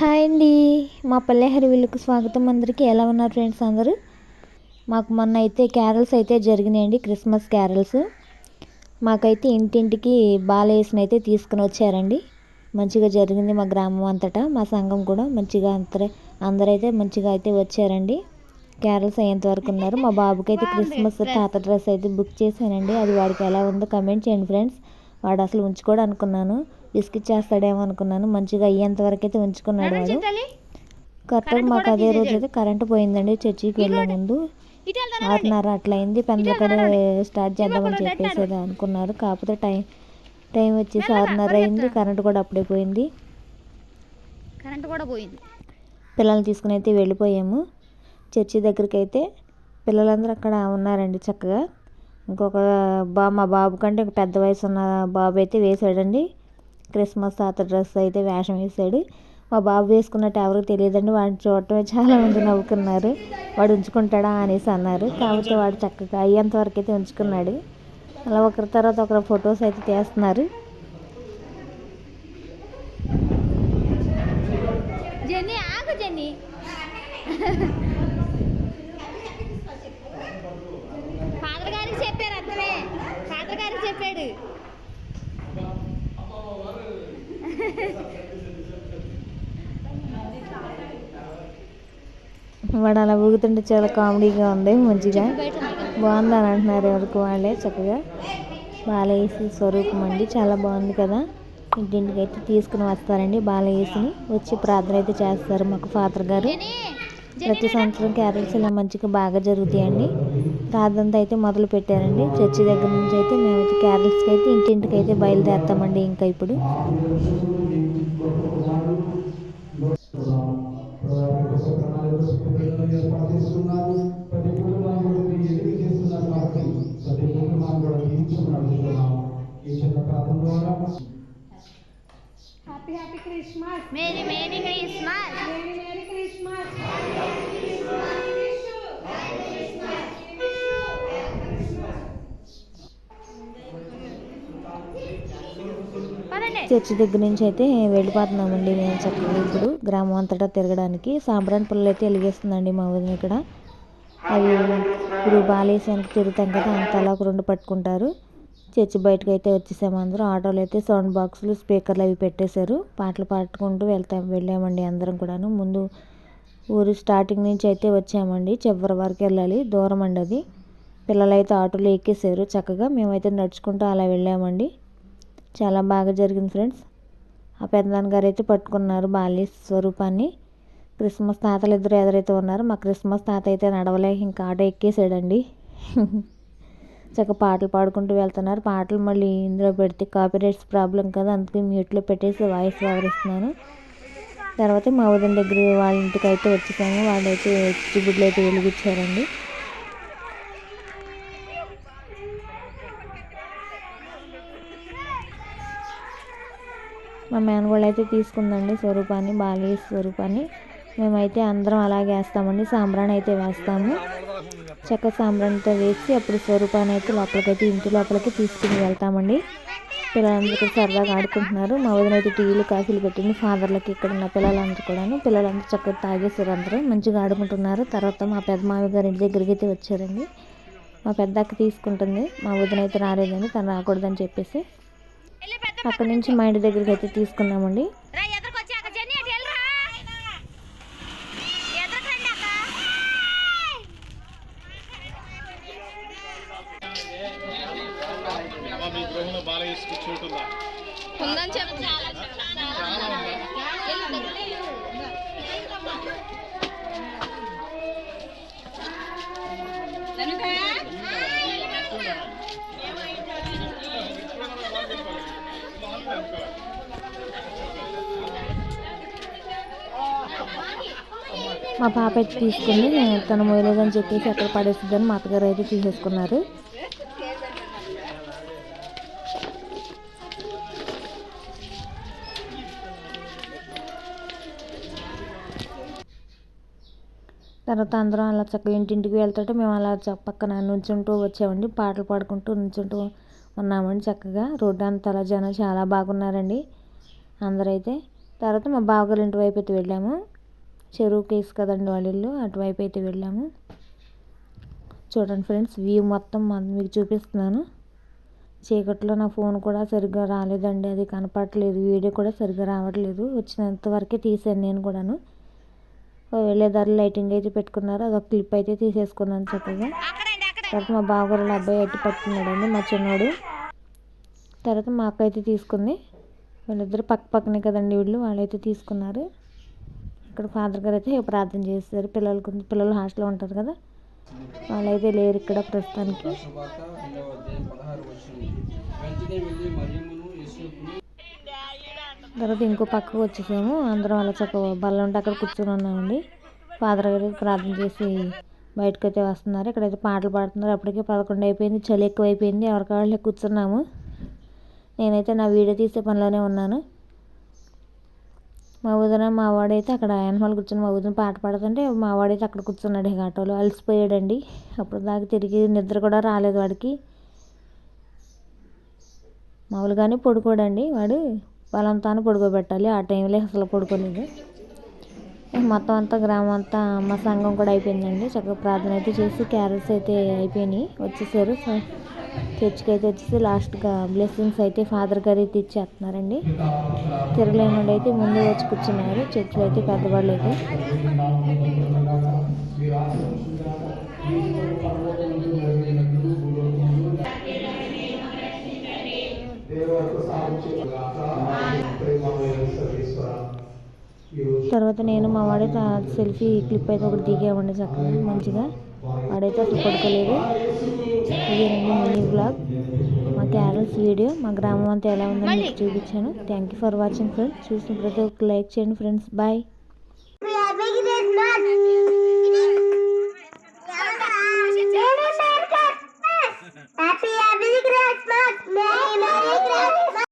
Hi అండి. మా పల్లెహరి విల్లుకు స్వాగతం అందరికీ. ఎలా ఉన్నారు ఫ్రెండ్స్ అందరూ? మాకు మొన్న అయితే క్యారల్స్ అయితే జరిగినాయండి క్రిస్మస్ క్యారల్స్. మాకైతే ఇంటింటికి బాలయేసుని అయితే తీసుకుని వచ్చారండి. మంచిగా జరిగింది మా గ్రామం అంతటా. మా సంఘం కూడా మంచిగా అందరూ అందరైతే మంచిగా అయితే వచ్చారండి. క్యారల్స్ అయ్యేంత వరకు ఉన్నారు. మా బాబుకి అయితే క్రిస్మస్ తాత డ్రెస్ అయితే బుక్ చేశానండి. అది వాడికి ఎలా ఉందో కమెంట్ చేయండి ఫ్రెండ్స్. వాడు అసలు ఉంచుకోడు అనుకున్నాను బిస్కెట్ చేస్తాడేమో అనుకున్నాను. మంచిగా అయ్యేంత వరకు అయితే ఉంచుకున్నాడు వాడు. కరెక్ట్గా మాకు అదే రోజు అయితే కరెంట్ పోయిందండి. చర్చికి వెళ్ళే ముందు ఆరున్నర అట్లా అయింది పెందలకడే స్టార్ట్ చేద్దామని చెప్పేసి అనుకున్నారు. కాకపోతే టైం టైం వచ్చేసి ఆరున్నర అయింది. కరెంట్ కూడా అప్పుడే పోయింది. కరెంట్ కూడా పోయింది. పిల్లల్ని తీసుకుని అయితే వెళ్ళిపోయాము. చర్చి దగ్గరికి అయితే పిల్లలందరూ అక్కడ ఉన్నారండి చక్కగా. ఇంకొక బా మా బాబు కంటే ఒక పెద్ద వయసు ఉన్న బాబు అయితే వేసాడండి. క్రిస్మస్ తాత డ్రెస్ అయితే వేషం వేసాడు. మా బాబు వేసుకున్నట్టు ఎవరికి తెలియదండి. వాడిని చూడటమే చాలా మంది నవ్వుకున్నారు. వాడు ఉంచుకుంటాడా అనేసి అన్నారు. కాకపోతే వాడు చక్కగా అయ్యేంత వరకు అయితే ఉంచుకున్నాడు. అలా ఒకరి తర్వాత ఒకరు ఫొటోస్ అయితే తీస్తున్నారు. వాడు అలా ఊగుతుంటే చాలా కామెడీగా ఉంది మంచిగా. బాగుంది అని బాగుందని అంటున్నారు ఎవరికి వాళ్ళే చక్కగా. బాలయేసు స్వరూపం అండి చాలా బాగుంది కదా. ఇంటింటికి అయితే తీసుకుని వస్తారండి బాలయేసుని వచ్చి ప్రార్థన అయితే చేస్తారు మాకు ఫాదర్ గారు. ప్రతి సంవత్సరం క్యారల్స్ ఇలా మంచిగా బాగా జరుగుతాయండి. ప్రార్థనతో అయితే మొదలు పెట్టారండి. చర్చి దగ్గర నుంచి అయితే మేమైతే క్యారల్స్కి అయితే ఇంటింటికి అయితే బయలుదేరుతామండి ఇంకా ఇప్పుడు. ఏర్పాటు ప్రతి కుటుంబాన్ని కూడా మీరు ఎన్నిక చేస్తున్నారు కాబట్టి ప్రతి కుటుంబాన్ని కూడా దీవించమని అడుగుతున్నాము ఈ చిన్న ప్రార్థన ద్వారా. Happy happy Christmas merry merry Christmas church దగ్గర నుంచి అయితే వెళ్ళిపోతున్నామండి మేము చక్కగా ఇప్పుడు గ్రామం అంతటా తిరగడానికి. సాంబ్రాన్ పుల్లలు అయితే వెలిగేస్తుందండి మా వదిన ఇక్కడ. అవి ఇప్పుడు బాలేసానికి తిరుగుతాం కదా అంత అలా ఒక రెండు పట్టుకుంటారు. చర్చి బయటకు అయితే వచ్చేసాము అందరూ. ఆటోలు అయితే సౌండ్ బాక్సులు స్పీకర్లు అవి పెట్టేశారు. పాటలు పాడుకుంటూ వెళ్తాం వెళ్ళామండి అందరం కూడాను. ముందు ఊరు స్టార్టింగ్ నుంచి అయితే వచ్చామండి. చివరి వరకు వెళ్ళాలి. దూరం అండి అది. పిల్లలు అయితే ఆటోలో ఎక్కేసారు చక్కగా మేమైతే నడుచుకుంటూ అలా వెళ్ళామండి. చాలా బాగా జరిగింది ఫ్రెండ్స్. ఆ పెద్దనాన్న గారు అయితే పట్టుకున్నారు బాల్య స్వరూపాన్ని. క్రిస్మస్ తాతలు ఇద్దరు ఎదురైతే ఉన్నారు. మా క్రిస్మస్ తాత అయితే నడవలేక ఇంకా ఆటో ఎక్కేసాడండి. చక్కగా పాటలు పాడుకుంటూ వెళ్తున్నారు. పాటలు మళ్ళీ ఇందులో పెడితే కాపీరైట్స్ ప్రాబ్లం కదా అందుకే మ్యూట్లో పెట్టేసి వాయిస్ వివరిస్తున్నాను. తర్వాత మా వదిన దగ్గర వాళ్ళ ఇంటికి అయితే వచ్చేసాము. వాళ్ళైతే చిబుడ్లు అయితే వెలిగించారండి. మా మేనగోళ్ళు అయితే తీసుకుందండి స్వరూపాన్ని బాలయ్య స్వరూపాన్ని. మేమైతే అందరం అలాగే వేస్తామండి. సాంబ్రాణి అయితే వేస్తాము. చెక్క సాంబ్రాణితో వేసి అప్పుడు స్వరూపాన్ని అయితే లోపలికైతే ఇంటి లోపలికి తీసుకుని వెళ్తామండి. పిల్లలందరూ సరదాగా ఆడుకుంటున్నారు. మా వదిన అయితే టీవీలు కాఫీలు పెట్టింది ఫాదర్లకి ఇక్కడ ఉన్న పిల్లలందరూ కూడాను. పిల్లలందరూ చక్కగా తాగేసారు అందరూ. మంచిగా ఆడుకుంటున్నారు. తర్వాత మా పెద్ద మావి గారి ఇంటి దగ్గరికి అయితే వచ్చారండి. మా పెద్ద అక్క తీసుకుంటుంది. మా వదిన అయితే రాలేదని తను రాకూడదని చెప్పేసి. అక్కడి నుంచి మా ఇంటి దగ్గరికి అయితే తీసుకున్నామండి. రా ఎదురుకు మా పాప అయితే తీసుకుంది. తను మోయలేదని చెప్పేసి అక్కడ పడేస్తుందని మా అత్తగారు అయితే తీసేసుకున్నారు. తర్వాత అందరం అలా చక్కగా ఇంటింటికి వెళ్తుంటే మేము అలా చ- పక్కన నుంచుంటూ వచ్చామండి. పాటలు పాడుకుంటూ నుంచుంటూ ఉన్నామండి చక్కగా. రోడ్డు అంతా అలా జనం చాలా బాగున్నారండి. అందరైతే. తర్వాత మా బావగారి ఇంటి వైపు అయితే వెళ్ళాము. చెరువు కేసు కదండి వాళ్ళ ఇల్లు అటువైపు అయితే వెళ్ళాము. చూడండి ఫ్రెండ్స్ వ్యూ మొత్తం మీకు చూపిస్తున్నాను. చీకట్లో నా ఫోన్ కూడా సరిగ్గా రాలేదండి అది కనపడట్లేదు వీడియో కూడా సరిగ్గా రావట్లేదు. వచ్చినంత వరకే తీసాను నేను కూడాను. వెళ్ళేదారి లైటింగ్ అయితే పెట్టుకున్నారు అదొక క్లిప్ అయితే తీసేసుకున్నాను చక్కగా. తర్వాత మా బావగారు వాళ్ళ అబ్బాయి అయితే పట్టుకున్నాడండి మా చిన్నోడు. తర్వాత మా అక్క అయితే తీసుకుంది. వీళ్ళిద్దరు పక్క పక్కనే కదండి వీళ్ళు వాళ్ళైతే తీసుకున్నారు. ఇక్కడ ఫాదర్ గారు అయితే ప్రార్థన చేస్తారు. పిల్లలకు పిల్లలు హాస్టల్లో ఉంటారు కదా. వాళ్ళైతే లేరు ఇక్కడ ప్రస్తుతానికి. తర్వాత ఇంకో పక్కకు వచ్చేసాము. అందరం అలా చక్క బల్ల ఉంటే అక్కడ కూర్చొని ఉన్నామండి. ఫాదర్ గారు ప్రార్థన చేసి బయటకు అయితే వస్తున్నారు. ఇక్కడైతే పాటలు పాడుతున్నారు. అప్పటికే పదకొండు అయిపోయింది. చలి ఎక్కువ అయిపోయింది ఎవరికి వాళ్ళకి కూర్చున్నాము. నేనైతే నా వీడియో తీసే పనిలోనే ఉన్నాను. మా వదిన మా వాడైతే అక్కడ వెనకాల కూర్చొని మా వదిన పాట పాడుతుంటే మా వాడైతే అక్కడ కూర్చున్నాడు ఇక ఆటోలో. అలసిపోయాడండి. అప్పుడు దాకా తిరిగి నిద్ర కూడా రాలేదు వాడికి. మామూలుగానే పడుకోడండి వాడు. బలంతానే పడుకోబెట్టాలి. ఆ టైంలో అసలు పడుకోలేదు. మొత్తం అంతా గ్రామం అంతా అమ్మ సంఘం కూడా అయిపోయిందండి. చక్కగా ప్రార్థన అయితే చేసి క్యారెట్స్ అయితే అయిపోయినాయి. వచ్చేసారు. చర్చ్కి అయితే వచ్చేసి లాస్ట్గా బ్లెస్సింగ్స్ అయితే ఫాదర్ గారు అయితే ఇచ్చేస్తున్నారండి. తిరగలేని అయితే ముందే వచ్చి కూర్చున్నారు. చర్చిలో అయితే పెద్దవాళ్ళు అయితే తర్వాత నేను మా వాడే సెల్ఫీ క్లిప్ అయితే ఒకటి దిగామండి చక్కగా మంచిగా. వాడైతే అసలు పడుకోలేదు. ఇదేనండి మినీ బ్లాగ్ మా క్యారల్స్ వీడియో మా గ్రామం అంతా ఎలా ఉందని మీకు చూపించాను. Thank you for watching friends చూసిన ప్రతి ఒక్క లైక్ చేయండి ఫ్రెండ్స్ బాయ్